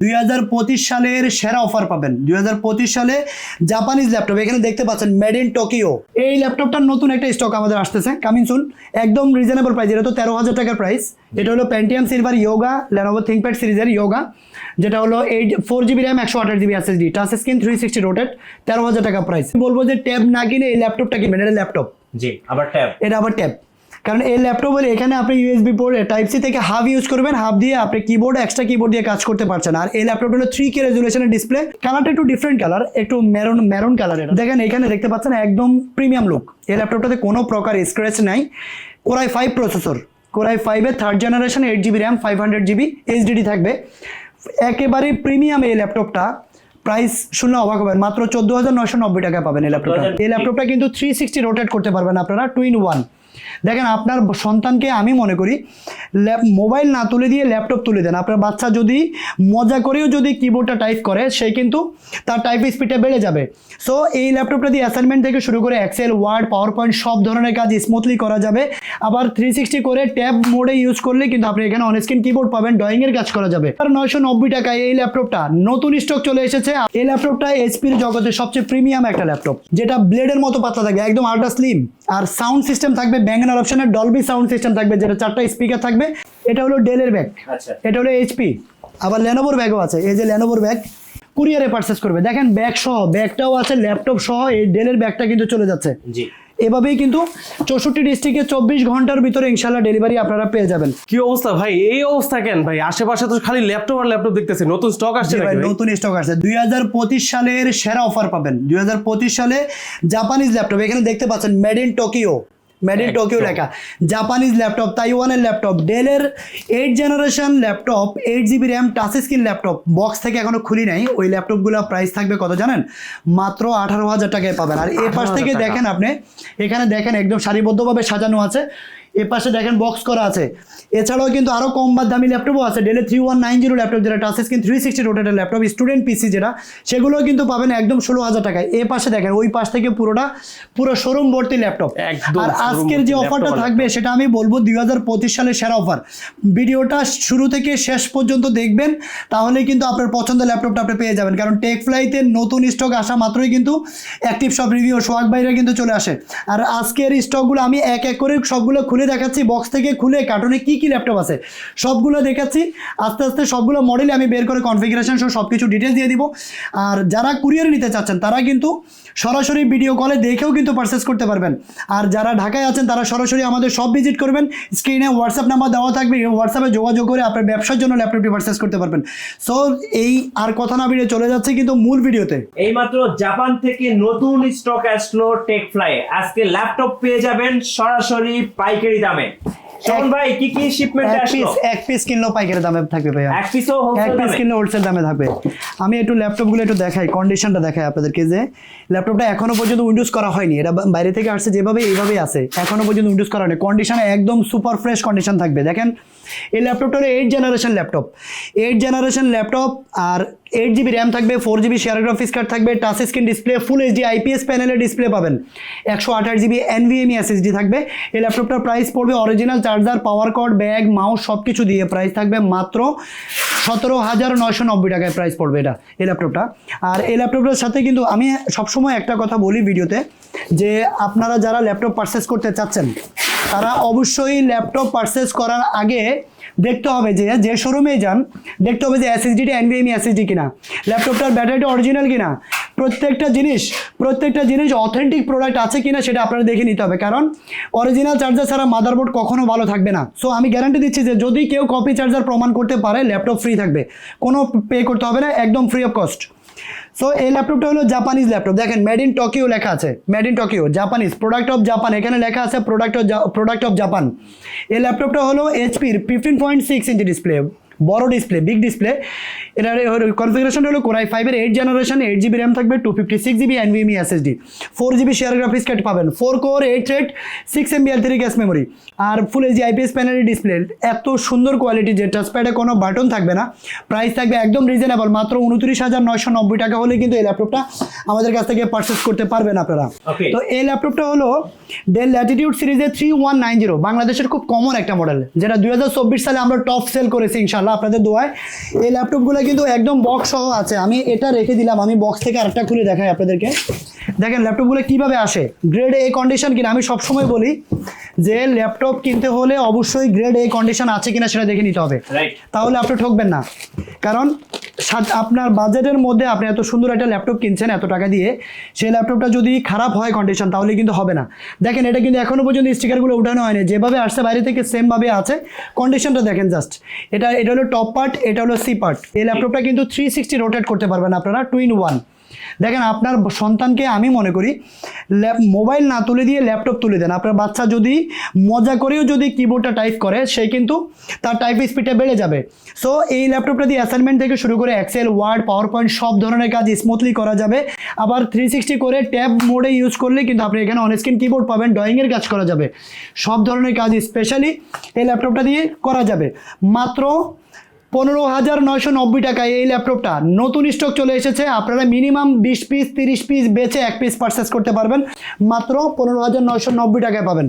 দুই হাজার পঁচিশ সালের সেরা অফার পাবেন। দুই হাজার পঁচিশ সালে জাপানিজ ল্যাপটপ এখানে দেখতে পাচ্ছেন মেড ইন টোকিও এই ল্যাপটপটার নতুন একটা স্টক আমাদের আসতেছে কামিং সুন একদম রিজনেবল প্রাইস এটা তো তেরো হাজার টাকার প্রাইস এটা হলো Pentium silver Yoga Lenovo ThinkPad সিরিজের ইয়োগা যেটা হলো এইট ফোর জিবি র্যাম একশো আঠাশ GB SSD touch screen three sixty rotate তেরো হাজার টাকা প্রাইস বলব যে ট্যাব না কিনে এই ল্যাপটপটা কিনবেন এটা ল্যাপটপ জি আবার ট্যাব এটা আবার ট্যাব কারণ এই ল্যাপটপ ল্যাপটপের এখানে আপনি ইউএসবি পোর্ট টাইপ সি থেকে হাফ ইউজ করবেন হাফ দিয়ে আপনি কিবোর্ড এক্সট্রা কিবোর্ড দিয়ে কাজ করতে পারছেন। আর এই ল্যাপটপটা হলো থ্রি কে রেজুলেশনের ডিসপ্লে কালারটা একটু ডিফারেন্ট কালার একটু মেরুন মেরুন কালার এটা দেখেন এখানে দেখতে পাচ্ছেন একদম প্রিমিয়াম লুক এই ল্যাপটপটাতে কোনো প্রকার স্ক্র্যাচ নাই। Core i five processor core i ফাইভের third generation eight GB RAM five hundred GB HDD থাকবে। একেবারে প্রিমিয়াম এই ল্যাপটপটা প্রাইস শুনলে অবাক হবেন মাত্র চোদ্দ হাজার নয়শো নব্বই টাকা পাবেন এই ল্যাপটপটা এই ল্যাপটপটা কিন্তু থ্রি সিক্সটি রোটেট করতে পারবেন আপনারা টু ইন ওয়ান দেখেন আপনার সন্তানকে আমি মনে করি ল্যাপ মোবাইল না তুলে দিয়ে ল্যাপটপ তুলে দেন। আপনার বাচ্চা যদি মজা করেও যদি কিবোর্ডটা টাইপ করে, সে কিন্তু তার টাইপ স্পিডটা বেড়ে যাবে। সো এই ল্যাপটপটা দিয়ে অ্যাসাইনমেন্ট থেকে শুরু করে এক্সেল ওয়ার্ড পাওয়ার পয়েন্ট সব ধরনের কাজ স্মুথলি করা যাবে। আবার থ্রি সিক্সটি করে ট্যাব মোডে ইউজ করলে কিন্তু আপনি এখানে অনস্ক্রিন কিবোর্ড পাবেন ড্রয়িংয়ের কাজ করা যাবে। আর নয়শো নব্বই টাকায় এই ল্যাপটপটা নতুন স্টক চলে এসেছে। এই ল্যাপটপটা এইচপির জগতে সবচেয়ে প্রিমিয়াম একটা ল্যাপটপ, যেটা ব্লেডের মতো পাতলা থাকে, একদম আল্ট্রা স্লিম আর সাউন্ড সিস্টেম থাকবে ব্যাঙ্গানোর অপশনের ডলবি সাউন্ড সিস্টেম থাকবে যেটা চারটা স্পিকার থাকবে। এটা হলো ডেলের ব্যাগ আচ্ছা। এটা হলো এইচপি আবার লেনোভোর ব্যাগও আছে এই যে লেনোভোর ব্যাগ কুরিয়ারে পারচেস করবে। দেখেন ব্যাগ সহ ব্যাগটাও আছে ল্যাপটপ সহ এই ডেলের ব্যাগটা কিন্তু চলে যাচ্ছে। জি। এভাবেই কিন্তু চৌষট্টি ডিস্ট্রিক্টে চব্বিশ ঘণ্টার ভিতরে ইনশাল্লাহ ডেলিভারি আপনারা পেয়ে যাবেন। কি অবস্থা ভাই? এই অবস্থা কেন ভাই? আশেপাশে তো খালি ল্যাপটপ আর ল্যাপটপ দেখতেছি। নতুন স্টক আসছে ভাই, ভাই? নতুন স্টক আসছে। দুই হাজার পঁচিশ সালের সেরা অফার পাবেন। দুই হাজার পঁচিশ সালে জাপানিজ ল্যাপটপ এখানে দেখতে পাচ্ছেন made in Tokyo made in Tokyo লেখা জাপানিজ ল্যাপটপ তাইওয়ানের ল্যাপটপ ডেলের eight generation laptop eight GB RAM touch screen laptop box থেকে এখনও খুলি নাই। ওই ল্যাপটপগুলো প্রাইস থাকবে কত জানেন? মাত্র আঠারো হাজার টাকায় পাবেন। আর এ পাশ থেকে দেখেন আপনি এখানে দেখেন একদম সারিবদ্ধভাবে সাজানো আছে। এ পাশে দেখেন বক্স করা আছে। এছাড়াও কিন্তু আরও কম বা দামি ল্যাপটপও আছে। ডেলে three one nine zero laptop যেটা টাচ স্ক্রিন থ্রি সিক্সটি রোটেটের ল্যাপটপ স্টুডেন্ট পিসি যেটা সেগুলোও কিন্তু পাবেন একদম ষোলো হাজার টাকায়। এ পাশে দেখেন ওই পাশ থেকে পুরোটা পুরো শোরুম ভর্তি ল্যাপটপ। আর আজকের যে অফারটা থাকবে সেটা আমি বলব দুই হাজার পঁচিশ সালের সেরা অফার ভিডিওটা শুরু থেকে শেষ পর্যন্ত দেখবেন তাহলে কিন্তু আপনার পছন্দের ল্যাপটপটা আপনি পেয়ে যাবেন। কারণ টেক ফ্লাইতে নতুন স্টক আসা মাত্রই কিন্তু অ্যাক্টিভ সব রিভিউ সোয়াগ বাইরে কিন্তু চলে আসে। আর আজকের স্টকগুলো আমি এক এক করে সবগুলো খুলে দেখাচ্ছি বক্স থেকে খুলে কার্টুনে কি কি ল্যাপটপ আছে, সবগুলো দেখাচ্ছি। আস্তে আস্তে সবগুলো মডেলে আমি বের করে কনফিগারেশন সহ সব কিছু ডিটেলস দিয়ে দিব। আর যারা কুরিয়ারে নিতে চাচ্ছেন, তারা কিন্তু সরাসরি ভিডিও কলে দেখেও কিন্তু পারচেস করতে পারবেন। আর যারা ঢাকায় আছেন, তারা সরাসরি আমাদের সব ভিজিট করবেন। স্ক্রিনে হোয়াটসঅ্যাপ নাম্বার দেওয়া থাকবে, এই হোয়াটসঅ্যাপে যোগাযোগ করে আপনার ব্যবসার জন্য ল্যাপটপটি পারচেস করতে পারবেন। সো এই আর কথা না বেরিয়ে চলে যাচ্ছে কিন্তু মূল ভিডিওতে এইমাত্র জাপান থেকে নতুন স্টক আসলো টেক ফ্লাই আজকে ল্যাপটপ পেয়ে যাবেন সরাসরি পাইকারি দামে। শোন ভাই কি কি শিপমেন্ট এক আসলো? পিস এক পিস কিনলেও পাইকারি দামে থাকবে ভাই এক পিসও এক পিস কিনলে হোলসেল দামে থাকবে। আমি একটু ল্যাপটপগুলো একটু দেখাই কন্ডিশনটা দেখাই আপনাদেরকে যে ল্যাপটপটা এখনও পর্যন্ত উইন্ডোজ করা হয়নি। এটা বাইরে থেকে আসছে যেভাবে এইভাবেই আছে। এখনও পর্যন্ত উইন্ডোজ করা হয়নি। কন্ডিশনে একদম সুপার ফ্রেশ কন্ডিশন থাকবে। দেখেন এই ল্যাপটপটা eight generation laptop eight generation laptop আর এইট জিবি র্যাম থাকবে four GB share graphics card থাকবে touch screen display full HD IPS প্যানেলের ডিসপ্লে পাবেন। একশো আঠাশ জিবি এনভিএমই এসএসডি থাকবে। এই ল্যাপটপটার প্রাইস পড়বে original charger power cord bag mouse সব কিছু দিয়ে প্রাইস থাকবে মাত্র সতেরো হাজার নয়শো নব্বই টাকায় প্রাইস পড়বে এটা, এই ল্যাপটপটা আর এই ল্যাপটপটার সাথে কিন্তু আমি সবসময় একটা কথা বলি ভিডিওতে, যে আপনারা যারা ল্যাপটপ পারচেস করতে চাচ্ছেন, তারা অবশ্যই ল্যাপটপ পারচেস করার আগে দেখতে হবে যে যে শোরুমে যান, দেখতে হবে যে এসএসডিটা এনভিএমই এসএসডি কিনা ল্যাপটপটার ব্যাটারিটা অরিজিনাল কিনা, প্রত্যেকটা জিনিস প্রত্যেকটা জিনিস অথেন্টিক প্রোডাক্ট আছে কিনা সেটা আপনারা দেখে নিতে হবে। কারণ অরিজিনাল চার্জার ছাড়া মাদারবোর্ড কখনো ভালো থাকবে না। সো আমি গ্যারান্টি দিচ্ছি যে, যদি কেউ কপি চার্জার প্রমাণ করতে পারে ল্যাপটপ ফ্রি থাকবে। কোনো পে করতে হবে না, একদম ফ্রি অফ কস্ট সো এই ল্যাপটপটা হলো জাপানিজ ল্যাপটপ দেখেন মেড ইন টোকিও লেখা আছে। Made in Tokyo Japanese product of Japan এখানে লেখা আছে product of product of Japan এই ল্যাপটপটা হলো এইচপির ফিফটিন পয়েন্ট সিক্স ইঞ্চি ডিসপ্লে বড় ডিসপ্লে বিগ ডিসপ্লে এটার কনফিগারেশন হলো কোরাই ফাইভের eight generation eight GB RAM থাকবে two fifty six GB NVMe SSD four GB share graphics card পাবেন। Four core eight thread six MB আর three cache memory আর full HD IPS প্যানেলের display এত সুন্দর quality যে টাচপ্যাডে কোনো button থাকবে না। প্রাইস থাকবে একদম রিজনেবল মাত্র উনত্রিশ হাজার নয়শো নব্বই টাকা হলে কিন্তু এই ল্যাপটপটা আমাদের কাছ থেকে পারচেস করতে পারবেন আপনারা। তো এই ল্যাপটপটা হলো ডেল ল্যাটিটিউড সিরিজের থ্রি ওয়ান নাইন জিরো বাংলাদেশের খুব কমন একটা মডেল যেটা দুই হাজার চব্বিশ সালে আমরা টপ সেল করেছি ইনশাল্লাহ ইনশাল্লাহ আপনাদের দোয়ায়। এই ল্যাপটপগুলো কিন্তু একদম বক্স সহ আছে। আমি এটা রেখে দিলাম। আমি বক্স থেকে আরেকটা খুলে দেখাই আপনাদেরকে। দেখেন ল্যাপটপগুলো কীভাবে আসে। গ্রেড এ কন্ডিশন কিনা আমি সবসময় বলি। যে ল্যাপটপ কিনতে হলে অবশ্যই গ্রেড এ কন্ডিশন আছে কিনা সেটা দেখে নিতে হবে। তাহলে আপনি ঠকবেন না। কারণ আপনার বাজেটের মধ্যে আপনি এত সুন্দর একটা ল্যাপটপ কিনছেন এত টাকা দিয়ে সেই ল্যাপটপটা যদি খারাপ হয় কন্ডিশন তাহলে কিন্তু হবে না। দেখেন এটা কিন্তু এখনও পর্যন্ত স্টিকারগুলো উঠানো হয়নি। যেভাবে আসছে বাইরে থেকে সেমভাবে আছে। কন্ডিশনটা দেখেন জাস্ট এটা এটা হলো টপ পার্ট এটা হলো সি পার্ট এই ল্যাপটপটা কিন্তু থ্রি সিক্সটি রোটেট করতে পারবেন আপনারা টু ইন ওয়ান দেখেন, আপনার সন্তানকে আমি মনে করি, ল্যাপ, মোবাইল না তুলে দিয়ে ল্যাপটপ তুলে দেন। আপনার বাচ্চা যদি মজা করেও যদি কিবোর্ডটা টাইপ করে, সে কিন্তু তার টাইপ স্পিডটা বেড়ে যাবে। সো এই ল্যাপটপটা দিয়ে অ্যাসাইনমেন্ট থেকে শুরু করে এক্সেল ওয়ার্ড পাওয়ার পয়েন্ট সব ধরনের কাজ স্মুথলি করা যাবে। আবার থ্রি সিক্সটি করে ট্যাব মোডে ইউজ করলে কিন্তু আপনি এখানে অনস্ক্রিন কিবোর্ড পাবেন ড্রয়িংয়ের কাজ করা যাবে। সব ধরনের কাজ স্পেশালি এই ল্যাপটপটা দিয়ে করা যাবে। মাত্র পনেরো হাজার নয়শো নব্বই টাকায় এই ল্যাপটপটা। নতুন স্টক চলে এসেছে, আপনারা মিনিমাম বিশ পিস, তিরিশ পিস বেছে এক পিস পারচেস করতে পারবেন। মাত্র পনেরো হাজার নয়শো নব্বই টাকায় পাবেন।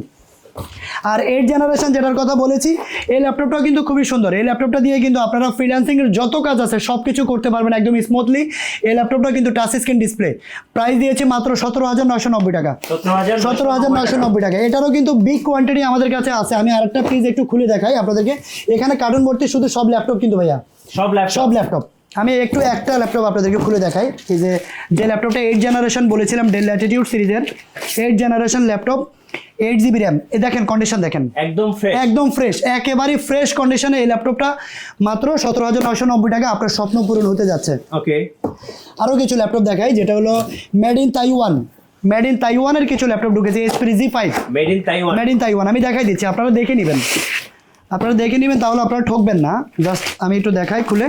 আর এইট জেনারেশন যেটার কথা বলেছি এই ল্যাপটপটাও কিন্তু খুবই সুন্দর। এই ল্যাপটপটা দিয়ে কিন্তু আপনারা ফ্রিল্যান্সিংয়ের যত কাজ আছে সব কিছু করতে পারবেন একদম স্মুথলি এই ল্যাপটপটা কিন্তু টাচ স্ক্রিন ডিসপ্লে প্রাইস দিয়েছে মাত্র সতেরো হাজার নয়শো নব্বই টাকা। সতেরো হাজার নয়শো নব্বই টাকা। এটারও কিন্তু বিগ কোয়ান্টিটি আমাদের কাছে আছে। আমি আরেকটা পিস একটু খুলে দেখাই আপনাদেরকে। এখানে কার্টুন ভর্তি শুধু সব ল্যাপটপ কিন্তু ভাইয়া। সব ল্যাপটপ সব ল্যাপটপ আমি একটু একটা ল্যাপটপ আপনাদেরকে খুলে দেখাই। এই যে যে ল্যাপটপটা এইট জেনারেশন বলেছিলাম ডেল ল্যাটিটিউড সিরিজের eight generation laptop eight GB RAM এ দেখেন কন্ডিশন দেখেন। একদম ফ্রেশ একদম ফ্রেশ একেবারে ফ্রেশ কন্ডিশনে এই ল্যাপটপটা মাত্র সতেরো হাজার নশো নব্বই টাকা আপনার স্বপ্ন পূরণ হতে যাচ্ছে। ওকে আরও কিছু ল্যাপটপ দেখাই যেটা হলো made in Taiwan made in তাইওয়ানের কিছু ল্যাপটপ ঢুকেছে HP G five made in Taiwan made in Taiwan আমি দেখাই দিচ্ছি আপনারা দেখে নেবেন। আপনারা দেখে নেবেন তাহলে আপনারা ঠকবেন না। জাস্ট আমি একটু দেখাই খুলে।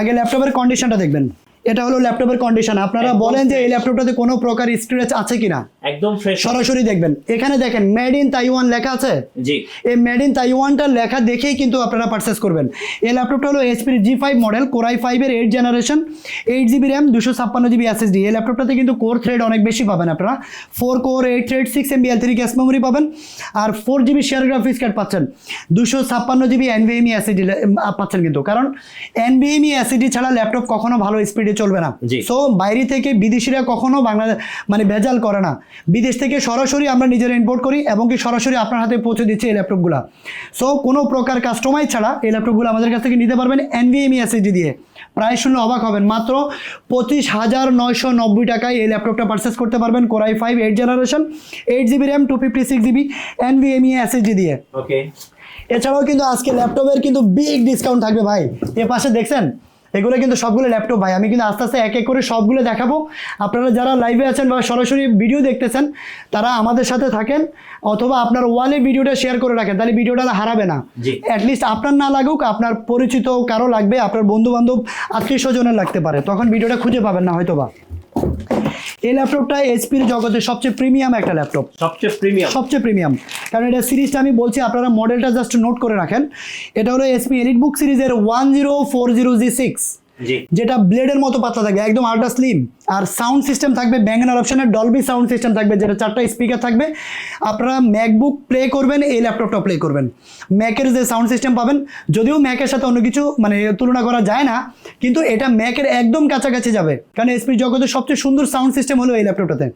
আগে ল্যাপটপের কন্ডিশনটা দেখবেন। এটা হলো ল্যাপটপের কন্ডিশন আপনারা বলেন যে এই ল্যাপটপটাতে কোনো প্রকার স্ক্র্যাচ আছে কিনা? একদম ফ্রেশ সরাসরি দেখবেন। এখানে দেখেন মেড ইন তাইওয়ান লেখা আছে? জি। এই মেড ইন তাইওয়ানটা লেখা দেখেই কিন্তু আপনারা পারচেস করবেন। এই ল্যাপটপটা হলো এইচপির G five model core i ফাইভের eight generation eight GB RAM দুশো ছাপ্পান্ন জিবি এসএসডি এই ল্যাপটপটাতে কিন্তু কোর থ্রেড অনেক বেশি পাবেন আপনারা। Four core eight thread six MB L three cache memory পাবেন। আর four GB share graphics card পাচ্ছেন। দুশো ছাপ্পান্ন জিবি এনভিএমই এসএসডি পাচ্ছেন কিন্তু। কারণ এনভিএমই এসএসডি ছাড়া ল্যাপটপ কখনো ভালো স্পিডে চলবে না। সো বাইরে থেকে বিদেশিরা কখনো বাংলাদেশ মানে ভেজাল করে না। বিদেশ থেকে সরাসরি আমরা নিজেরা ইম্পোর্ট করি এবং কি সরাসরি আপনার হাতে পৌঁছে দিচ্ছে এই ল্যাপটপগুলো সো কোনো প্রকার কাস্টমাইজ ছাড়া এই ল্যাপটপগুলো আমাদের কাছ থেকে নিতে পারবেন এনভিএমই এসএসডি দিয়ে। প্রায় শুনলে অবাক হবেন। মাত্র পঁচিশ হাজার নয়শো নব্বই টাকায় এই ল্যাপটপটা পারচেস করতে পারবেন core i five eight generation eight GB RAM two fifty six GB NVMe SSD দিয়ে। ওকে এছাড়াও কিন্তু আজকে ল্যাপটপের কিন্তু বিগ ডিসকাউন্ট থাকবে ভাই। এ পাশে দেখছেন? এগুলো কিন্তু সবগুলো ল্যাপটপ ভাই। আমি কিন্তু আস্তে আস্তে এক এক করে সবগুলো দেখাবো। আপনারা যারা লাইভে আছেন বা সরাসরি ভিডিও দেখতেছেন তারা আমাদের সাথে থাকেন অথবা আপনার ওয়ালে ভিডিওটা শেয়ার করে রাখেন তাহলে ভিডিওটা হারাবে না। অ্যাটলিস্ট আপনার না লাগুক আপনার পরিচিত কারও লাগবে আপনার বন্ধু বান্ধব আত্মীয় স্বজনের লাগতে পারে। তখন ভিডিওটা খুঁজে পাবেন না হয়তো বা এই ল্যাপটপটা এইচপির জগতে সবচেয়ে প্রিমিয়াম একটা ল্যাপটপ সবচেয়ে প্রিমিয়াম সবচেয়ে প্রিমিয়াম কারণ এটা সিরিজটা আমি বলছি আপনারা মডেলটা জাস্ট নোট করে রাখেন। এটা হলো এসপি এলিট বুক সিরিজের one zero four zero G six যেটা ব্লেডের মতো পাতলা থাকবে একদম আল্ট্রা স্লিম আর সাউন্ড সিস্টেম থাকবে ব্যাঙ্গানোর অপশনের ডলবি সাউন্ড সিস্টেম থাকবে, যেটা চারটা স্পিকার থাকবে। আপনারা ম্যাকবুক প্লে করবেন, এই ল্যাপটপটা প্লে করবেন। ম্যাকের যে সাউন্ড সিস্টেম পাবেন, যদিও ম্যাকের সাথে অন্য কিছু মানে তুলনা করা যায় না, কিন্তু এটা ম্যাকের একদম কাছাকাছি যাবে। কারণ এসপি জগতের সবচেয়ে সুন্দর সাউন্ড সিস্টেম হলো এই ল্যাপটপটাতে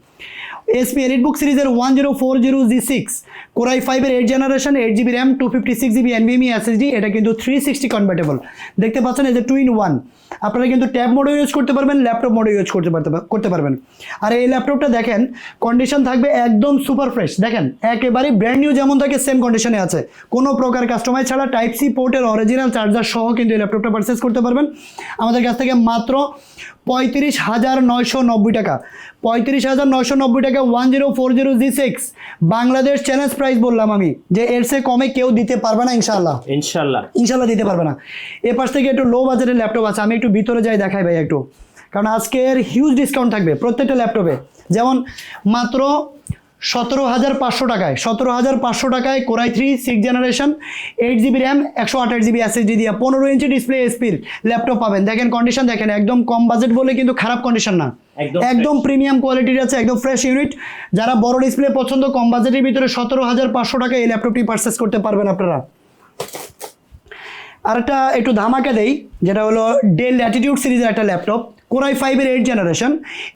এসপি এলিট বুক সিরিজের one zero four zero G six core i ফাইভের eight generation eight GB RAM two fifty six GB NVMe SSD এটা কিন্তু থ্রি সিক্সটি কনভার্টেবল দেখতে পাচ্ছেন এই যে টু ইন ওয়ান আপনারা কিন্তু ট্যাব মোডও ইউজ করতে পারবেন, ল্যাপটপ মোডও ইউজ করতে পারতে করতে পারবেন। আর এই ল্যাপটপটা দেখেন কন্ডিশন থাকবে একদম সুপার ফ্রেশ দেখেন একেবারে ব্র্যান্ড নিউ যেমন থাকে সেম কন্ডিশনে আছে। কোনো প্রকার কাস্টমাইজ ছাড়া টাইপ সি পোর্টের অরিজিনাল চার্জার সহ কিন্তু এই ল্যাপটপটা পারচেস করতে পারবেন। আমাদের কাছ থেকে মাত্র পঁয়ত্রিশ হাজার নয়শো নব্বই টাকা। পঁয়ত্রিশ হাজার নশো নব্বই টাকা one zero four zero G six Bangladesh challenge price বললাম আমি যে এর সে কমে কেউ দিতে পারবে না ইনশাল্লাহ ইনশাল্লাহ ইনশাল্লাহ দিতে পারবে না। এ পাশ থেকে একটু লো বাজারের ল্যাপটপ আছে আমি একটু ভিতরে যাই দেখাই ভাই একটু। কারণ আজকের হিউজ ডিসকাউন্ট থাকবে প্রত্যেকটা ল্যাপটপে যেমন মাত্র সতেরো হাজার পাঁচশো টাকায় সতেরো হাজার পাঁচশো টাকায় core i three six generation eight GB RAM একশো আঠাশ জিবি এসএসডি দিয়ে পনেরো ইঞ্চি ডিসপ্লে এসপির ল্যাপটপ পাবেন। দেখেন কন্ডিশন দেখেন একদম কম বাজেট বলে কিন্তু খারাপ কন্ডিশন না। একদম একদম প্রিমিয়াম কোয়ালিটির আছে একদম ফ্রেশ ইউনিট যারা বড় ডিসপ্লে পছন্দ কম বাজেটের ভিতরে সতেরো হাজার পাঁচশো টাকায় এই ল্যাপটপটি পারচেস করতে পারবেন আপনারা। আর একটা একটু ধামাকা দেই যেটা হলো ডেল অ্যাটিটিউড সিরিজের একটা ল্যাপটপ কোরাই ফাইভের eight generation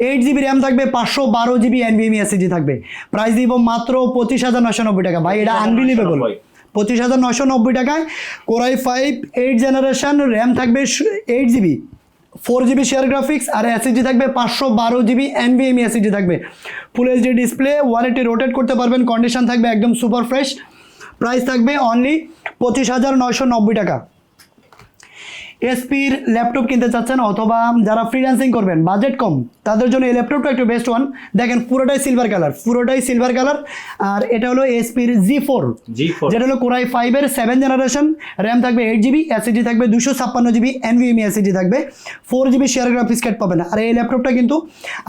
eight GB RAM থাকবে পাঁচশো বারো জিবি এনভিএমই এসএসডি থাকবে। প্রাইস দিব মাত্র পঁচিশ হাজার নশো নব্বই টাকা। ভাই এটা আনবিলিভেবল 990 পঁচিশ হাজার নশো নব্বই টাকায় core i five eight generation RAM থাকবে eight GB four GB share graphics আর এসএসডি থাকবে পাঁচশো বারো জিবি এনভিএমই এসএসডি থাকবে। ফুল এইচডি ডিসপ্লে ওয়ালেটে রোটেট করতে পারবেন কন্ডিশন থাকবে একদম সুপার ফ্রেশ প্রাইস থাকবে অনলি পঁচিশ হাজার নয়শো নব্বই টাকা। এসপির ল্যাপটপ কিনতে চাচ্ছেন অথবা যারা ফ্রিল্যান্সিং করবেন বাজেট কম তাদের জন্য এই ল্যাপটপটা একটু বেস্ট ওয়ান দেখেন পুরোটাই সিলভার কালার পুরোটাই সিলভার কালার আর এটা হলো এসপির জি ফোর G4 যেটা হলো কোরাই ফাইভের সেভেন জেনারেশন র্যাম থাকবে এইট জিবি এসএসডি থাকবে দুশো ছাপ্পান্ন জিবি এনভিএমই এসএসডি থাকবে। Four GB share graphics card পাবেন। আর এই ল্যাপটপটা কিন্তু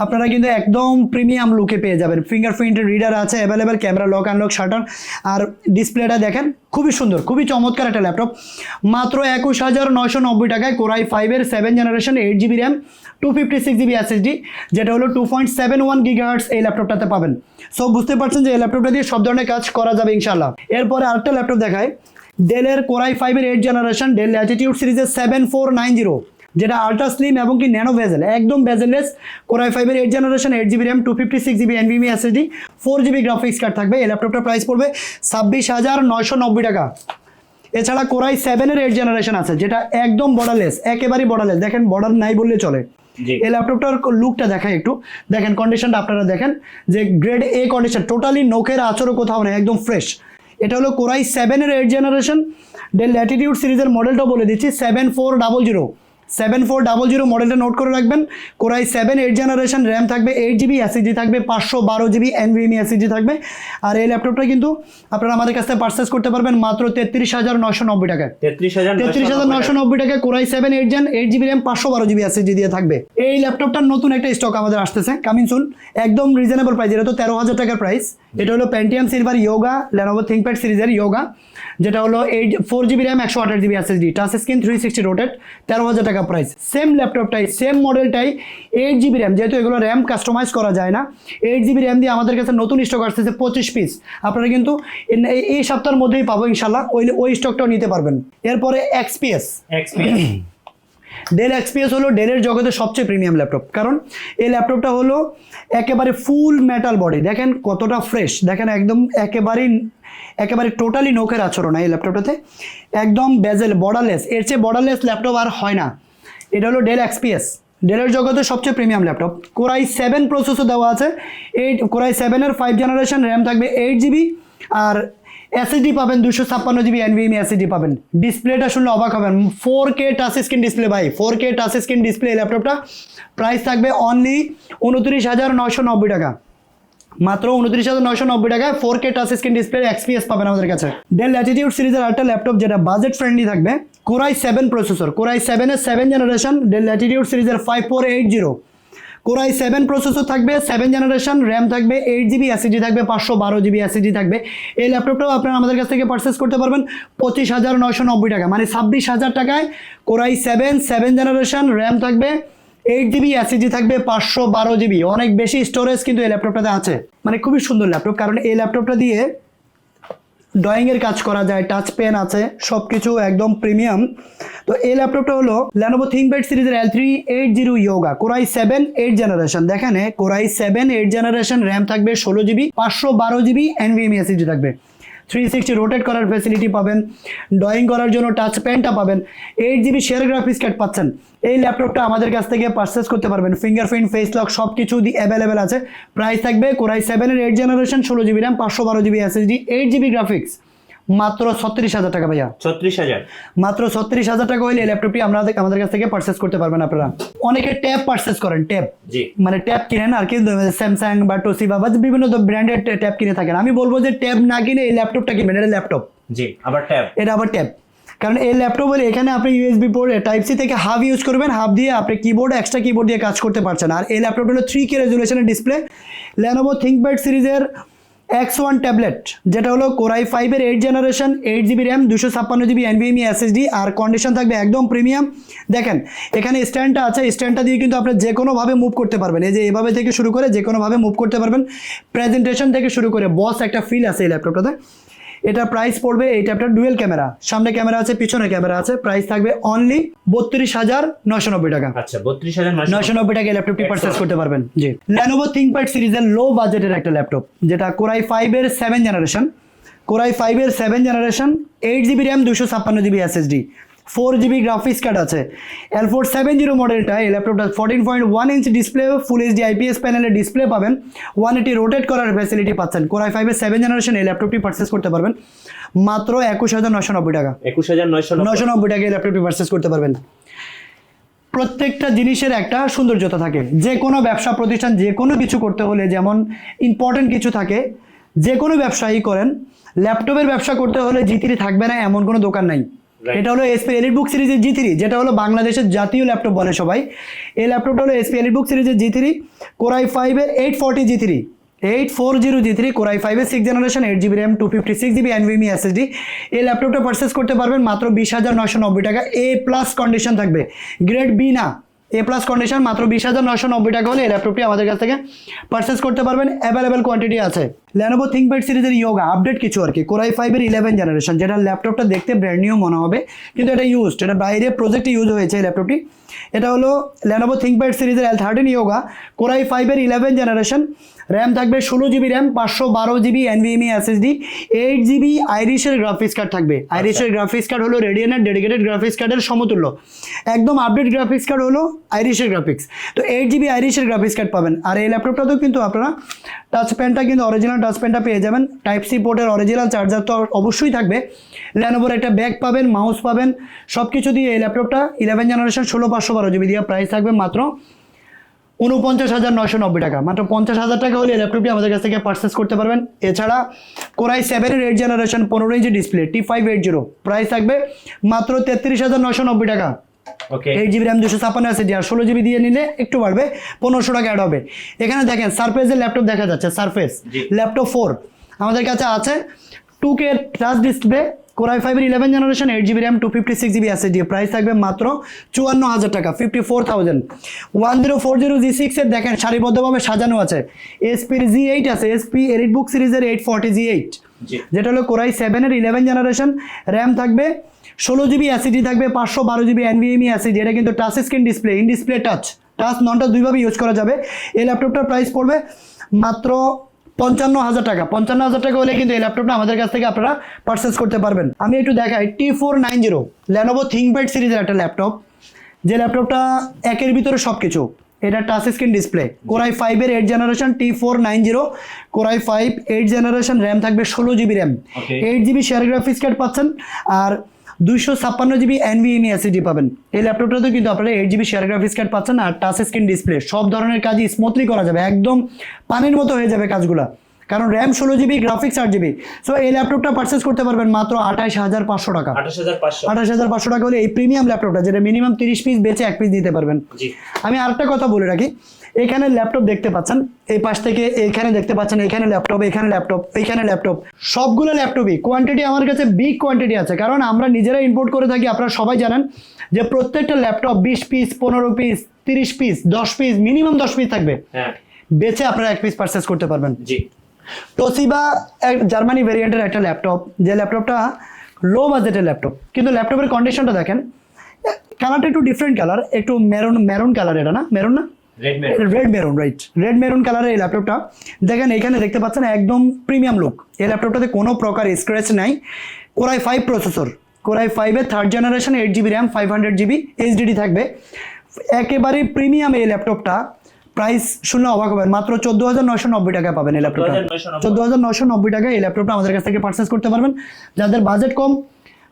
আপনারা কিন্তু একদম প্রিমিয়াম লুকে পেয়ে যাবেন। ফিঙ্গারপ্রিন্ট রিডার আছে available camera lock unlock shutter আর ডিসপ্লেটা দেখেন খুবই সুন্দর খুবই চমৎকার একটা ল্যাপটপ। মাত্র একুশ হাজার নয়শো নব্বই টাকায় কোরাই ফাইভের seven generation eight GB RAM two fifty six GB SSD যেটা হলো two point seven one gigahertz এই ল্যাপটপটাতে পাবেন। সো বুঝতে পারছেন যে এই ল্যাপটপটা দিয়ে সব ধরনের কাজ করা যাবে ইনশাল্লাহ এরপরে আরেকটা ল্যাপটপ দেখায় ডেলের কোরাই ফাইভের এইট জেনারেশন ডেল ল্যাটিটিউড সিরিজের সেভেন ফোর নাইন জিরো যেটা আল্ট্রা স্লিম এবং কি ন্যানো ভেজেল একদম ভেজেললেস কোরাই ফাইভের eight generation eight GB RAM two fifty six GB NVMe SSD four GB graphics card থাকবে। এই ল্যাপটপটার প্রাইস পড়বে ছাব্বিশ হাজার নয়শো নব্বই টাকা। এছাড়া কোরাই সেভেনের এইট জেনারেশন আছে যেটা একদম বর্ডারলেস একেবারেই বর্ডারলেস দেখেন বর্ডার নাই বললে চলে। এই ল্যাপটপটার লুকটা দেখায় একটু। দেখেন কন্ডিশনটা আপনারা দেখেন যে গ্রেড এ কন্ডিশন টোটালি নখের আচরও কোথাও নেই একদম ফ্রেশ এটা হলো কোরাই সেভেনের এইট জেনারেশন ডেল ল্যাটিটিউড সিরিজের মডেলটা বলে দিচ্ছি seven four double zero seven four double zero মডেলটা নোট করে রাখবেন। Core i seven eight generation RAM থাকবে এইট জিবি এসএসডি থাকবে পাঁচশো বারো জিবি এনভিএমই এসএসডি থাকবে। আর এই ল্যাপটপটা কিন্তু আপনারা আমাদের কাছ থেকে পারচেস করতে পারবেন মাত্র তেত্রিশ হাজার নশো নব্বই টাকায়। তেত্রিশ হাজার তেত্রিশ হাজার নশো নব্বই টাকায় core i seven eight gen eight GB RAM পাঁচশো বারো জিবি এসএসডি দিয়ে থাকবে। এই ল্যাপটপটার নতুন একটা স্টক আমাদের আসতেছে কামিং সুন একদম রিজনেবল প্রাইস এটা তো তেরো হাজার টাকার প্রাইস এটা হলো Pentium silver Yoga Lenovo ThinkPad সিরিজের ইয়োগা যেটা হলো এইট ফোর জিবি র্যাম একশো আঠাশ GB SSD touch screen three sixty rotate তেরো হাজার টাকা প্রাইস সেম ল্যাপটপটাই সেম মডেলটাই এইট জিবি র্যাম যেহেতু এগুলো র্যাম কাস্টমাইজ করা যায় না এইট জিবি র্যাম দিয়ে আমাদের কাছে নতুন স্টক আসতেছে পঁচিশ পিস আপনারা কিন্তু এই- সপ্তাহের মধ্যেই পাবো ইনশাল্লাহ ওই ওই স্টকটাও নিতে পারবেন। এরপরে এক্সপিএস ডেল এক্সপিএস হলো ডেলের জগতে সবচেয়ে প্রিমিয়াম ল্যাপটপ কারণ এই ল্যাপটপটা হলো একেবারে ফুল মেটাল বডি দেখেন কতটা ফ্রেশ দেখেন একদম একেবারেই একেবারে টোটালি নৌকের আচরণ এই ল্যাপটপটাতে একদম বেজেল বর্ডারলেস এর চেয়ে বর্ডারলেস ল্যাপটপ আর হয় না। এটা হলো ডেল এক্সপিএস ডেলের জগতে সবচেয়ে premium laptop core i seven প্রসেসও দেওয়া আছে। এইট কোরাই সেভেনের ফাইভ জেনারেশন র্যাম থাকবে এইট জিবি আর এসএসডি পাবেন দুশো ছাপ্পান্ন জিবি এনভিএমি এসএসডি পাবেন। ডিসপ্লেটা শুনলে অবাক হবেন। Four K touch screen display ভাই। Four K touch screen display ল্যাপটপটা প্রাইস থাকবে অনলি উনত্রিশ হাজার নয়শো নব্বই টাকা। মাত্র উনত্রিশ হাজার নয়শো নব্বই টাকায় four K touch screen display XPS পাবেন আমাদের কাছে। ডেল ল্যাটিটিউড সিরিজের একটা ল্যাপটপ যেটা বাজেট ফ্রেন্ডলি থাকবে core i seven processor core i সেভেনের সেভেন জেনারেশন ডেল ল্যাটিটিউড সিরিজের five four eight zero core i seven processor থাকবে সেভেন জেনারেশন র্যাম থাকবে এইট জিবি এসিডি থাকবে, পাঁচশো বারো জিবি এসিডি থাকবে। এই ল্যাপটপটাও আপনারা আমাদের কাছ থেকে পারচেস করতে পারবেন পঁচিশ হাজার নয়শো নব্বই টাকা। মানে ছাব্বিশ হাজার টাকায় core i seven seven generation RAM থাকবে এইট জিবি এসিডি থাকবে পাঁচশো বারো জিবি অনেক বেশি স্টোরেজ কিন্তু এই ল্যাপটপটাতে আছে। মানে খুবই সুন্দর ল্যাপটপ কারণ এই ল্যাপটপটা দিয়ে ড্রয়িংয়ের কাজ করা যায় টাচ পেন আছে সব কিছু একদম প্রিমিয়াম তো এই ল্যাপটপটা হলো ল্যানোভো থিঙ্কপ্যাড সিরিজের L three eight zero Yoga core i seven eight generation দেখেন core i seven eight generation RAM থাকবে ষোলো জিবি পাঁচশো বারো জিবি এনভিএম এসিডি থাকবে। থ্রি সিক্সটি রোটেট করার ফেসিলিটি পাবেন ড্রয়িং করার জন্য টাচ পেনটা পাবেন eight GB share graphics card পাচ্ছেন। এই ল্যাপটপটা আমাদের কাছ থেকে পারচেস করতে পারবেন। ফিঙ্গারপ্রিন্ট ফেস লক সব কিছু অ্যাভেলেবেল আছে। প্রাইস থাকবে কোরাই সেভেনের এইট জেনারেশন ষোলো জিবি র্যাম পাঁচশো বারো GB SSD eight GB graphics মাত্র ছত্রিশ হাজার টাকা ভাইয়া। ছত্রিশ হাজার। মাত্র ছত্রিশ হাজার টাকা হইলে ল্যাপটপটি আমরা আমাদের কাছ থেকে পারচেস করতে পারবেন আপনারা। অনেকে ট্যাব পারচেস করেন ট্যাব মানে ট্যাব কিনেন আর কি স্যামসাং বা টোসিবা বা বিভিন্ন ব্র্যান্ডের ট্যাব কিনে থাকেন। আমি বলব যে ট্যাব না কিনে এই ল্যাপটপটা কিনবেন এটা ল্যাপটপ জি আবার ট্যাব এটা আবার ট্যাব কারণ এই ল্যাপটপ হলে এখানে আপনি ইউএসবি পোর্ট টাইপ সি থেকে হাফ ইউজ করবেন হাফ দিয়ে আপনি কিবোর্ড এক্সট্রা কিবোর্ড দিয়ে কাজ করতে পারছেন। আর এই ল্যাপটপটা হলো থ্রি কে রেজুলেশনের ডিসপ্লে ল্যানোভো থিঙ্কপ্যাড সিরিজের এক্স ওয়ান ট্যাবলেট যেটা হলো কোরাই ফাইভের eight generation eight GB RAM দুশো ছাপ্পান্ন জিবি এনভিএমই এসএসডি আর কন্ডিশন থাকবে একদম প্রিমিয়াম দেখেন, এখানে স্ট্যান্ডটা আছে স্ট্যান্ডটা দিয়ে কিন্তু আপনি যে কোনোভাবে মুভ করতে পারবেন। এই যে এভাবে থেকে শুরু করে যে কোনোভাবে মুভ করতে পারবেন। প্রেজেন্টেশন থেকে শুরু করে বস একটা ফিল আছে এই ল্যাপটপটাতে এটা প্রাইস পড়বে এই ট্যাবটার ডুয়েল ক্যামেরা সামনে ক্যামেরা আছে পিছনে ক্যামেরা আছে প্রাইস থাকবে অনলি বত্রিশ হাজার নশো নব্বই টাকা। আচ্ছা বত্রিশ হাজার নয়শো নব্বই। টাকা ল্যাপটপটি পারচেস করতে পারবেন। জি। ল্যানোভো থিঙ্কপ্যাড সিরিজের লো বাজেটের একটা ল্যাপটপ যেটা কোরাই ফাইভের সেভেন জেনারেশন কোরাই ফাইভের seven generation eight GB RAM দুশো ছাপ্পান্ন GB SSD four GB graphics card আছে। এল ফোর সেভেন জিরো মডেলটা এই ল্যাপটপটা fourteen point one inch display full HD IPS প্যানেলের ডিসপ্লে পাবেন। ওয়ান এইটি রোটেট করার ফ্যাসিলিটি পাচ্ছেন। কোরাই ফাইভের সেভেন জেনারেশন এই ল্যাপটপটি পারচেস করতে পারবেন। মাত্র একুশ হাজার নশো নব্বই টাকা। একুশ হাজার নয়শো নশো নব্বই টাকায় ল্যাপটপটি পারচেস করতে পারবেন। প্রত্যেকটা জিনিসের একটা সৌন্দর্যতা থাকে। যে কোনো ব্যবসা প্রতিষ্ঠান যে কোনো কিছু করতে হলে যেমন ইম্পর্টেন্ট কিছু থাকে যে কোনো ব্যবসায়ী করেন ল্যাপটপের ব্যবসা করতে হলে জি থ্রি থাকবে না এমন কোনো দোকান নাই. এটা হলো এসপি এলিট বুক সিরিজের জি থ্রি যেটা হলো বাংলাদেশের জাতীয় ল্যাপটপ বলে সবাই। এই ল্যাপটপটা হলো এসপি এলিট বুক সিরিজের জি থ্রি কোরাই ফাইভের eight forty G three eight four zero G three core i ফাইভের six generation eight GB RAM two fifty six GB NVMe SSD এই ল্যাপটপটা পারচেস করতে পারবেন মাত্র বিশ হাজার নশো নব্বই টাকা। এ প্লাস কন্ডিশন থাকবে। গ্রেড বি না। এ প্লাস কন্ডিশন মাত্র বিশ হাজার নশো নব্বই টাকা হলে এই ল্যাপটপটি আমাদের কাছ থেকে পারচেস করতে পারবেন। অ্যাভেলেবেল কোয়ান্টিটি আছে। ল্যানোভো থিঙ্কপ্যাড সিরিজের ইয়োগা আপডেট কিছু আর কি। কোরাই ফাইভের ইলেভেন জেনারেশন যেটা ল্যাপটপটা দেখতে ব্র্যান্ড নিউ মনে হবে, কিন্তু এটা ইউজড এটা বাইরে প্রজেক্টে ইউজ হয়েছে এই ল্যাপটপটি এটা হলো ল্যানোভো থিঙ্কপ্যাড সিরিজের L thirteen Yoga core i ফাইভের ইলেভেন জেনারেশন র্যাম থাকবে ষোলো জিবি র্যাম পাঁচশো বারো GB NVMe SSD eight GB আইরিশের graphics card থাকবে। আইরিশের গ্রাফিক্স কার্ড হলো রেডিয়ানের ডেডিকেটেড গ্রাফিক্স কার্ডের সমতুল্য। একদম আপডেট গ্রাফিক্স কার্ড হলো আইরিশের গ্রাফিক্স তো এইট জিবি আইরিশের গ্রাফিক্স কার্ড পাবেন। আর এই ল্যাপটপটাতেও কিন্তু আপনারা টাচ প্যানটা কিন্তু অরিজিনাল টাচ প্যানটা পেয়ে যাবেন। টাইপ সি পোর্টের অরিজিনাল চার্জার তো অবশ্যই থাকবে। ল্যানোভোর একটা ব্যাগ পাবেন মাউস পাবেন সব কিছু দিয়ে এই ল্যাপটপটা ইলেভেন জেনারেশন ষোলো পাঁচশো বারো জিবি দিয়ে প্রাইস থাকবে মাত্র উনপঞ্চাশ হাজার নশো নব্বই টাকা। মাত্র পঞ্চাশ হাজার টাকা হলে ল্যাপটপটি আমাদের কাছ থেকে পারচেস করতে পারবেন। এছাড়া কোরাই সেভেনের এইট জেনারেশন পনেরো ইঞ্চি display T five eight zero price থাকবে মাত্র তেত্রিশ হাজার নশো নব্বই টাকা। ওকে এইট জিবি র্যাম দুশো ছাপ্পান্ন আছে আর ষোলো জিবি দিয়ে নিলে একটু বাড়বে পনেরোশো টাকা অ্যাড হবে। এখানে দেখেন সারফেসের ল্যাপটপ দেখা যাচ্ছে সারফেস ল্যাপটপ ফোর আমাদের কাছে আছে two K touch display core i ফাইভের eleven generation eight GB RAM two fifty six GB SSD price থাকবে মাত্র চুয়ান্ন হাজার টাকা fifty four thousand one zero four zero G সিক্সের দেখেন সারিবদ্ধভাবে সাজানো আছে। এসপির জি এইট আছে এসপি এলিট বুক সিরিজের এইট ফর্টি জি। এইট যেটা হলো কোরাই সেভেনের ইলেভেন জেনারেশন র্যাম থাকবে ষোলো জিবি অ্যাসিডি থাকবে পাঁচশো বারো জিবি এনভিএমই অ্যাসিডি এটা কিন্তু touch screen display in display touch touch non touch দুইভাবে ইউজ করা যাবে। এই ল্যাপটপটার প্রাইস পড়বে মাত্র পঞ্চান্ন হাজার টাকা। পঞ্চান্ন হাজার টাকা হলে কিন্তু এই ল্যাপটপটা আমাদের কাছ থেকে আপনারা পারচেস করতে পারবেন। আমি একটু দেখাই T four nine zero Lenovo ThinkPad সিরিজের একটা ল্যাপটপ যে ল্যাপটপটা একের ভিতরে সব কিছু এটা touch screen display core i ফাইভের eight generation T four nine zero core i five eight generation RAM থাকবে ষোলো GB RAM eight GB share graphics card পাচ্ছেন। আর দুইশো ছাপ্পান্ন জিবি এনভিএমই এসিডি পাবেন। এই ল্যাপটপটাতেও কিন্তু আপনারা eight GB share graphics card পাচ্ছেন আর টাচ স্ক্রিন ডিসপ্লে সব ধরনের কাজই স্মুথলি করা যাবে একদম পানির মতো হয়ে যাবে কাজগুলো। কারণ র্যাম ষোলো জিবি গ্রাফিক্স আট জিবি। সো এই ল্যাপটপটা পারচেস করতে পারবেন মাত্র আঠাশ হাজার পাঁচশো টাকা। আঠাশ হাজার পাঁচশো। আঠাশ হাজার পাঁচশো টাকা হলে এই প্রিমিয়াম ল্যাপটপটা যেটা মিনিমাম তিরিশ পিস বেচে এক পিস দিতে পারবেন। আমি আরেকটা কথা বলে রাখি। এখানে ল্যাপটপ দেখতে পাচ্ছেন। এই পাশ থেকে এইখানে দেখতে পাচ্ছেন এখানে ল্যাপটপ এখানে ল্যাপটপ এইখানে ল্যাপটপ। সবগুলো ল্যাপটপই। কোয়ান্টিটি আমার কাছে বিগ কোয়ান্টিটি আছে। কারণ আমরা নিজেরা ইম্পোর্ট করে থাকি আপনারা সবাই জানেন যে প্রত্যেকটা ল্যাপটপ বিশ পিস পনেরো পিস তিরিশ পিস দশ পিস মিনিমাম দশ পিস থাকবে। হ্যাঁ। বেচে আপনারা এক পিস পারচেস করতে পারবেন। জি। এক জার্মানি ভেরিয়েন্টের একটা ল্যাপটপ। যে ল্যাপটপটা লো বাজেটের ল্যাপটপ। কিন্তু ল্যাপটপের কন্ডিশনটা দেখেন কালারটা একটু ডিফারেন্ট কালার একটু মেরুন মেরুন কালার এটা না? মেরুন না? Red maroon right red maroon কালারের এই ল্যাপটপটা দেখেন এখানে দেখতে পাচ্ছেন একদম প্রিমিয়াম লুক এই ল্যাপটপটাতে কোনো প্রকার স্ক্র্যাচ নাই। Core i five processor core i ফাইভের third generation eight GB RAM five hundred GB HDD থাকবে। একেবারে প্রিমিয়াম এই ল্যাপটপটা প্রাইস শুনলে অবাক হবেন মাত্র চোদ্দ হাজার নশো নব্বই টাকা পাবেন এই ল্যাপটপটা 14,990 চোদ্দ হাজার নশো নব্বই টাকা এই ল্যাপটপটা আমাদের কাছ থেকে পারচেস করতে পারবেন। যাদের বাজেট কম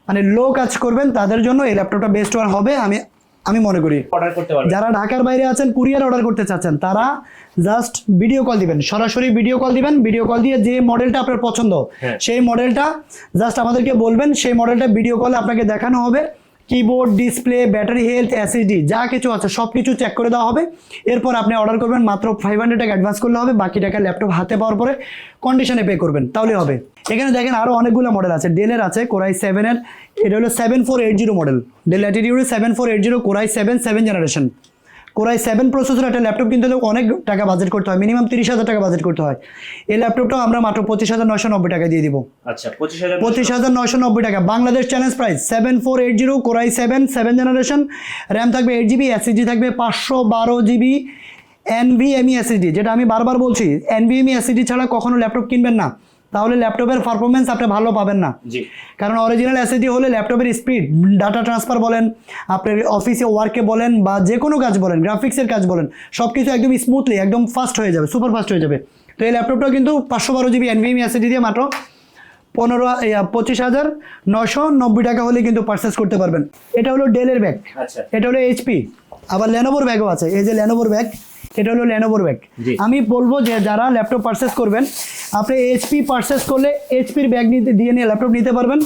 মানে লো কাজ করবেন তাদের জন্য এই ল্যাপটপটা বেস্ট ওয়ান হবে। আমি আমি মনে করি। অর্ডার করতে পারবেন যারা ঢাকার বাইরে আছেন কুরিয়ার অর্ডার করতে চাচ্ছেন তারা জাস্ট ভিডিও কল দিবেন। সরাসরি ভিডিও কল দিবেন। ভিডিও কল দিয়ে যে মডেলটা আপনার পছন্দ হ্যাঁ। সেই মডেলটা জাস্ট আমাদেরকে বলবেন সেই মডেলটা ভিডিও কলে আপনাকে দেখানো হবে। কিবোর্ড ডিসপ্লে ব্যাটারি হেলথ অ্যাসিডি যা কিছু আছে সব কিছু চেক করে দেওয়া হবে। এরপর আপনি অর্ডার করবেন, মাত্র ফাইভ হান্ড্রেড টাকা অ্যাডভান্স করলে হবে, বাকি টাকা ল্যাপটপ হাতে পাওয়ার পরে কন্ডিশনে পে করবেন, তাহলে হবে। এখানে দেখেন আরও অনেকগুলো মডেল আছে ডেলের আছে কোরাই সেভেনের এটা হলো seven four eight zero model Dell Latitude seven four eight zero core i seven seven generation core i seven processor একটা ল্যাপটপ কিনতে হলে অনেক টাকা বাজেট করতে হয়। মিনিমাম তিরিশ হাজার টাকা বাজেট করতে হয়। এই ল্যাপটপটাও আমরা মাত্র পঁচিশ হাজার নয়শো নব্বই টাকা দিয়ে দিব। আচ্ছা পঁচিশ হাজার নয়শো নব্বই। টাকা। Bangladesh challenge price seven four eight zero core i seven seven generation RAM থাকবে এইট জিবি এসএসডি থাকবে পাঁচশো বারো জিবি এনভিএমই এসএসডি যেটা আমি বারবার বলছি এনভিএমই এসএসডি ছাড়া কখনো ল্যাপটপ কিনবেন না। তাহলে ল্যাপটপের পারফরমেন্স আপনি ভালো পাবেন না। জি। কারণ অরিজিনাল এসএসডি হলে ল্যাপটপের স্পিড ডাটা ট্রান্সফার বলেন আপনার অফিসে ওয়ার্কে বলেন বা যে কোনো কাজ বলেন গ্রাফিক্সের কাজ বলেন সব কিছু একদম স্মুথলি একদম ফাস্ট হয়ে যাবে সুপার ফাস্ট হয়ে যাবে। তো এই ল্যাপটপটা কিন্তু পাঁচশো বারো জিবি এনভিএম এসএসডি দিয়ে মাত্র পনেরো পঁচিশ হাজার নশো নব্বই টাকা হলে কিন্তু পারচেস করতে পারবেন। এটা হলো ডেলের ব্যাগ আচ্ছা। এটা হলো এইচপি আবার লেনোভোর ব্যাগও আছে। এই যে লেনোভোর ব্যাগ এটা হলো লেনোভোর ব্যাগ আমি বলব যে যারা ল্যাপটপ পারচেস করবেন আপনি এইচপি পারচেস করলে এইচপির ব্যাগ নিতে দিয়ে নিয়ে ল্যাপটপ নিতে পারবেন।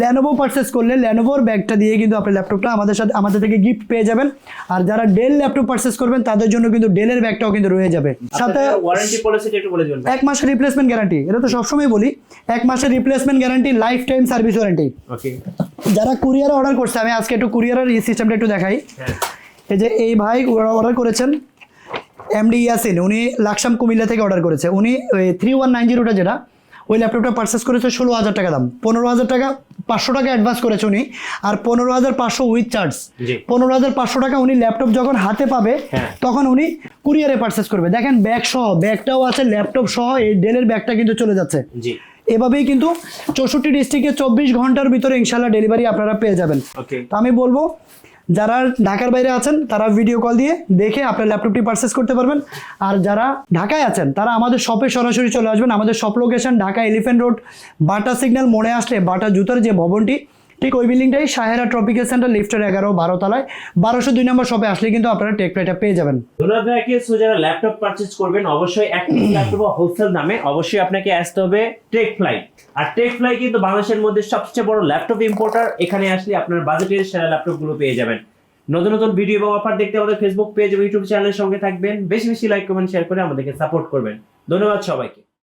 ল্যানোভো পারচেস করলে ল্যানোভোর ব্যাগটা দিয়ে কিন্তু আপনি ল্যাপটপটা আমাদের সাথে আমাদের থেকে গিফট পেয়ে যাবেন। আর যারা ডেল ল্যাপটপ পারচেস করবেন তাদের জন্য কিন্তু ডেলের ব্যাগটাও কিন্তু রয়ে যাবে। সাথে ওয়ারেন্টি পলিসিটা একটু বলে দিবেন। এক মাসের রিপ্লেসমেন্ট গ্যারান্টি এটা তো সবসময় বলি। এক মাসের replacement guarantee life time service warranty okay যারা কুরিয়ারে অর্ডার করছে আমি আজকে একটু কুরিয়ারের এই সিস্টেমটা একটু দেখাই। হ্যাঁ। এই যে এই ভাই অর্ডার করেছেন এমডি ইয়াসিন উনি লাকসাম কুমিল্লা থেকে অর্ডার করেছে। উনি ওই থ্রি ওয়ান নাইন জিরোটা যেটা ওই ল্যাপটপটা পারচেস করেছে ষোলো হাজার টাকা দাম। পনেরো হাজার টাকা পাঁচশো টাকা অ্যাডভান্স করেছে উনি। আর পনেরো হাজার পাঁচশো উইথ চার্জ পনেরো হাজার পাঁচশো টাকা উনি ল্যাপটপ যখন হাতে পাবে হ্যাঁ। তখন উনি কুরিয়ারে পারচেস করবে। দেখেন ব্যাগ সহ ব্যাগটাও আছে ল্যাপটপ সহ এই ডেলের ব্যাগটা কিন্তু চলে যাচ্ছে। এভাবেই কিন্তু চৌষট্টি ডিস্ট্রিক্টে চব্বিশ ঘণ্টার ভিতরে ইনশাল্লাহ ডেলিভারি আপনারা পেয়ে যাবেন। তো আমি বলব যারা ঢাকার বাইরে আছেন, তারা ভিডিও কল দিয়ে দেখে আপনার ল্যাপটপটি পারচেস করতে পারবেন। আর যারা ঢাকায় আছেন, তারা আমাদের শপে সরাসরি চলে আসবেন। আমাদের shop location Dhaka Elephant Road Bata signal মোড়ে আসলে বাটা জুতার যে ভবনটি ঠিক ওই বিল্ডিংটাই সাহেরা ট্রপিক্যাল সেন্টার, লিফটের এগারো বারো তলায়। বারোশো দুই নম্বর শপে আসলে কিন্তু আপনারা টেক প্লেটা পেয়ে যাবেন। ধন্যবাদ ভাইকে। যারা ল্যাপটপ পারচেজ করবেন, অবশ্যই এক ল্যাপটপ হোলসেল দামে অবশ্যই আপনাকে আসতে হবে টেক ফ্লাই আর টেক ফ্লাই কিন্তু বাংলাদেশের মধ্যে সবচেয়ে বড় ল্যাপটপ ইম্পোর্টার এখানে আসলে আপনার বাজেটের সেরা ল্যাপটপগুলো পেয়ে যাবেন। নতুন নতুন ভিডিও এবং অফার দেখতে আমাদের ফেসবুক পেজ এবং ইউটিউব চ্যানেলের সঙ্গে থাকবেন। বেশি বেশি লাইক কমেন্ট শেয়ার করে আমাদেরকে সাপোর্ট করবেন। ধন্যবাদ সবাইকে।